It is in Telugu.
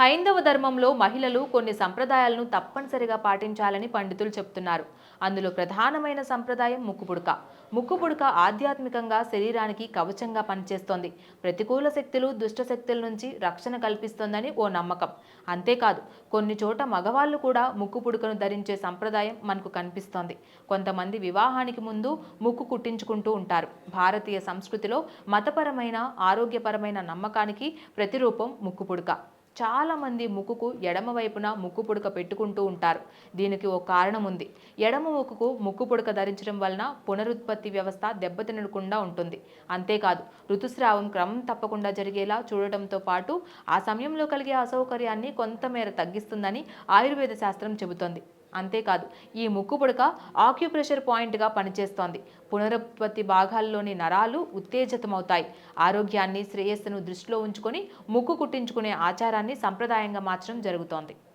హైందవ ధర్మంలో మహిళలు కొన్ని సంప్రదాయాలను తప్పనిసరిగా పాటించాలని పండితులు చెప్తున్నారు. అందులో ప్రధానమైన సంప్రదాయం ముక్కుపుడక. ముక్కుపుడక ఆధ్యాత్మికంగా శరీరానికి కవచంగా పనిచేస్తోంది. ప్రతికూల శక్తులు దుష్ట శక్తుల నుంచి రక్షణ కల్పిస్తోందని ఓ నమ్మకం. అంతేకాదు కొన్ని చోట మగవాళ్ళు కూడా ముక్కు పుడకను ధరించే సంప్రదాయం మనకు కనిపిస్తోంది. కొంతమంది వివాహానికి ముందు ముక్కు కుట్టించుకుంటూ ఉంటారు. భారతీయ సంస్కృతిలో మతపరమైన ఆరోగ్యపరమైన నమ్మకానికి ప్రతిరూపం ముక్కుపుడక. చాలామంది ముక్కుకు ఎడమ వైపున ముక్కు పుడక పెట్టుకుంటూ ఉంటారు. దీనికి ఓ కారణం ఉంది. ఎడమ ముక్కుకు ముక్కు పుడక ధరించడం వలన పునరుత్పత్తి వ్యవస్థ దెబ్బతినకుండా ఉంటుంది. అంతేకాదు ఋతుస్రావం క్రమం తప్పకుండా జరిగేలా చూడటంతో పాటు ఆ సమయంలో కలిగే అసౌకర్యాన్ని కొంతమేర తగ్గిస్తుందని ఆయుర్వేద శాస్త్రం చెబుతోంది. అంతేకాదు ఈ ముక్కు పుడక ఆక్యుప్రెషర్ పాయింట్గా పనిచేస్తోంది. పునరుత్పత్తి భాగాల్లోని నరాలు ఉత్తేజితమవుతాయి. ఆరోగ్యాన్ని శ్రేయస్సును దృష్టిలో ఉంచుకొని ముక్కు కుట్టించుకునే ఆచారాన్ని సంప్రదాయంగా మార్చడం జరుగుతోంది.